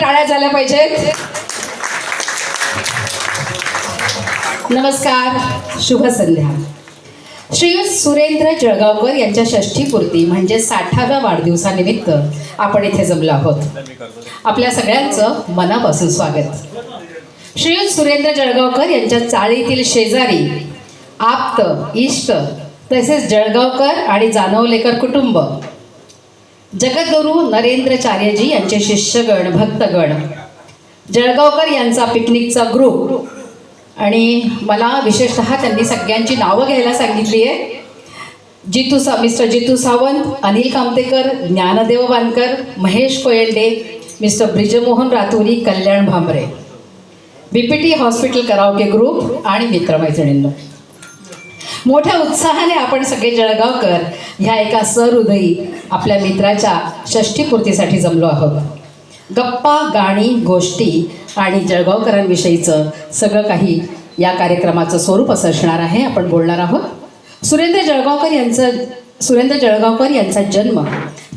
टाळ्या झाल्या पाहिजेत. नमस्कार शुभ संध्या. श्रीयुत सुरेंद्र जळगावकर यांच्या षष्ठीपूर्ती म्हणजे साठाव्या वाढदिवसानिमित्त आपण इथे जमलो आहोत. आपल्या सगळ्यांचं मनापासून स्वागत. श्रीयुत सुरेंद्र जळगावकर यांच्या चाळीतील शेजारी आप्त इष्ट तसेच जळगावकर आणि जानवलेकर कुटुंब जगद्गुरू नरेंद्रचार्यजी यांचे शिष्यगण भक्तगण. जळगावकर यांचा पिकनिकचा ग्रुप आणि मला विशेषतः त्यांनी सगळ्यांची नावं घ्यायला सांगितली आहे. जितू सा mister Jitu Sawant Anil Kamtekar Dnyandev Wankar Mahesh Koylde mister Brijmohan Raturi Kalyan Bhambre. B P T hospital karaoke group आणि मित्रमैत्रिणींनो. मोठ्या उत्साहाने आपण सगळे जळगावकर ह्या एका सहृदयी आपल्या मित्राच्या षष्ठीपूर्तीसाठी जमलो आहोत. गप्पा गाणी गोष्टी आणि जळगावकरांविषयीचं सगळं काही या कार्यक्रमाचं स्वरूप असं असणार आहे आपण बोलणार आहोत. सुरेंद्र जळगावकर यांचं सुरेंद्र जळगावकर यांचा जन्म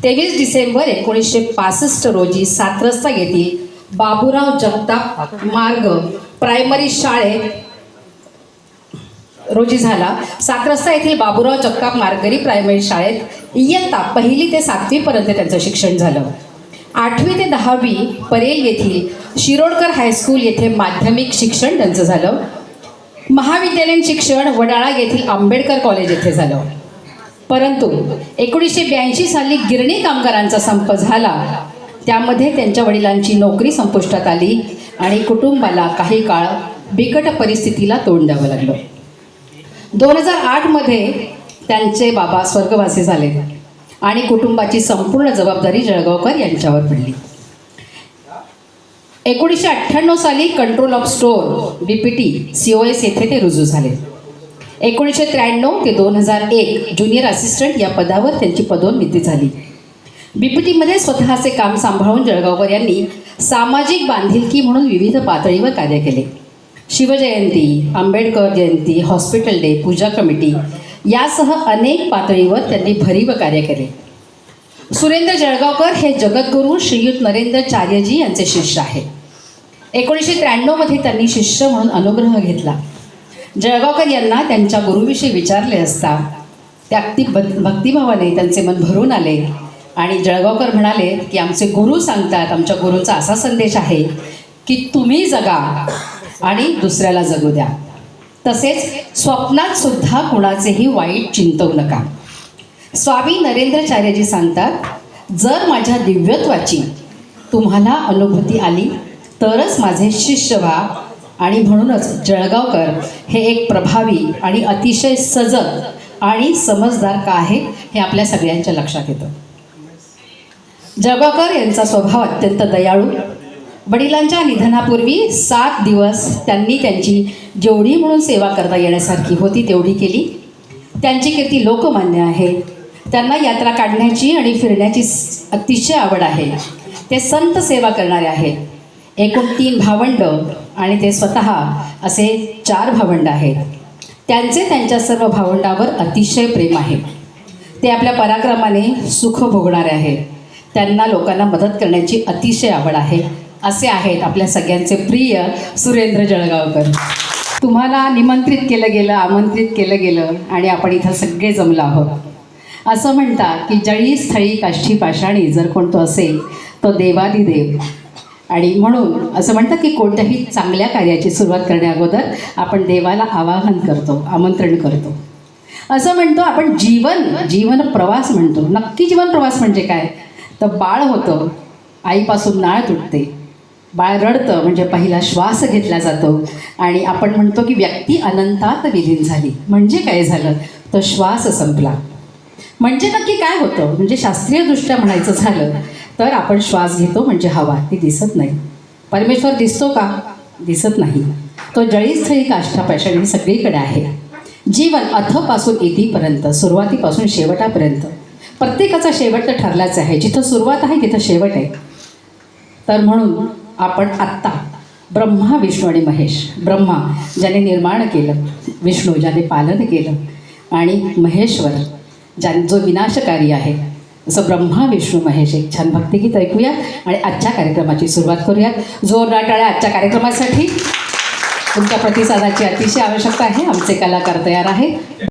तेवीस डिसेंबर एकोणीसशे पासष्ट रोजी सातरस्ता येथील बाबूराव जगताप मार्ग प्रायमरी शाळेत रोजी झाला. सातरस्ता येथील बाबूराव जगताप मार्गरी प्रायमरी शाळेत इयत्ता पहिली ते सातवीपर्यंत त्यांचं शिक्षण झालं. आठवी ते दहावी परेल येथील शिरोडकर हायस्कूल येथे माध्यमिक शिक्षण त्यांचं झालं. महाविद्यालयीन शिक्षण वडाळा येथील आंबेडकर कॉलेज येथे झालं. परंतु एकोणीसशे ब्याऐंशी साली गिरणी कामगारांचा संप झाला. त्यामध्ये त्यांच्या वडिलांची नोकरी संपुष्टात आली आणि कुटुंबाला काही काळ बिकट परिस्थितीला तोंड द्यावं लागलं. दोन हजार आठमध्ये त्यांचे बाबा स्वर्गवासी झाले आणि कुटुंबाची संपूर्ण जबाबदारी जळगावकर यांच्यावर पडली. एकोणीसशे अठ्ठ्याण्णव साली control of store B P T C O S येथे ते रुजू झाले. एकोणीसशे त्र्याण्णव ते दोन हजार एक ज्युनियर असिस्टंट या पदावर त्यांची पदोन्नती झाली. बी पी टीमध्ये स्वतःचे काम सांभाळून जळगावकर यांनी सामाजिक बांधिलकी म्हणून विविध पातळीवर कार्य केले. Shivjayanti Ambedkar Jayanti hospital day puja committee यासह अनेक पातळीवर त्यांनी भरीव कार्य केले. सुरेंद्र जळगावकर हे जगद्गुरू श्रीयुत नरेंद्रचार्यजी यांचे शिष्य आहेत. एकोणीसशे त्र्याण्णवमध्ये त्यांनी शिष्य म्हणून अनुग्रह घेतला. जळगावकर यांना त्यांच्या गुरुविषयी विचारले असता त्या अगदी भक्तिभावाने त्यांचे मन भरून आले आणि जळगावकर म्हणाले की आमचे गुरु सांगतात आमच्या गुरुचा असा संदेश आहे की तुम्ही जगा आणि दुसऱ्याला जगू द्या. तसेच स्वप्नात सुद्धा कुणाचेही वाईट चिंतवू नका. स्वामी नरेंद्रचार्यजी सांगतात जर माझ्या दिव्यत्वाची तुम्हाला अनुभूती आली तरच माझे शिष्य व्हा आणि म्हणूनच जळगावकर हे एक प्रभावी आणि अतिशय सजग आणि समजदार का आहे हे आपल्या सगळ्यांच्या लक्षात येतं. जळगावकर यांचा स्वभाव अत्यंत दयाळू वडिलांच्या निधनापूर्वी सात दिवस त्यांनी त्यांची जेवढी म्हणून सेवा करता येण्यासारखी होती तेवढी केली. त्यांची कीर्ती लोकमान्य आहे. त्यांना यात्रा काढण्याची आणि फिरण्याची अतिशय आवड आहे. ते संत सेवा करणारे आहेत. एकूण तीन भावंड आणि ते स्वतः असे चार भावंड आहेत. त्यांचे त्यांच्या सर्व भावंडावर अतिशय प्रेम आहे. ते आपल्या पराक्रमाने सुख भोगणारे आहेत. त्यांना लोकांना मदत करण्याची अतिशय आवड आहे. असे आहेत आपल्या सगळ्यांचे प्रिय सुरेंद्र जळगावकर. तुम्हाला निमंत्रित केलं गेलं आमंत्रित केलं गेलं आणि आपण इथं सगळे जमलो आहोत. असं म्हणतात की जळी स्थळी काष्ठी पाषाणी जर कोणतो असेल तो देवादिदेव आणि म्हणून असं म्हणतात की कोणत्याही चांगल्या कार्याची सुरुवात करण्याअगोदर आपण देवाला आवाहन करतो आमंत्रण करतो. असं म्हणतो आपण जीवन जीवन प्रवास म्हणतो. नक्की जीवन प्रवास म्हणजे काय? तर बाळ होतं आईपासून नाळ तुटते. बाळ रडतं म्हणजे पहिला श्वास घेतला जातो. आणि आपण म्हणतो की व्यक्ती अनंतात विलीन झाली. म्हणजे काय झालं? तर श्वास संपला. म्हणजे नक्की काय होतं? म्हणजे शास्त्रीयदृष्ट्या म्हणायचं झालं तर आपण श्वास घेतो म्हणजे हवा. ती दिसत नाही. परमेश्वर दिसतो का? दिसत नाही. तो जळीस्थळी काष्ठापाशानी सगळीकडे आहे. जीवन अथपासून इथीपर्यंत सुरुवातीपासून शेवटापर्यंत. प्रत्येकाचा शेवट तर ठरलाच आहे. जिथं सुरुवात आहे तिथं शेवट आहे. तर म्हणून आपण आत्ता ब्रह्मा विष्णू आणि महेश ब्रह्मा ज्याने निर्माण केलं विष्णू ज्याने पालन केलं आणि महेश्वर ज्या जो विनाशकारी आहे जसं ब्रह्मा विष्णू महेश एक छान भक्तिगीत ऐकूया आणि आजच्या कार्यक्रमाची सुरुवात करूयात. जोरदार टाळ्या आजच्या कार्यक्रमासाठी. तुमच्या प्रतिसादाची अतिशय आवश्यकता आहे. आमचे कलाकार तयार आहेत.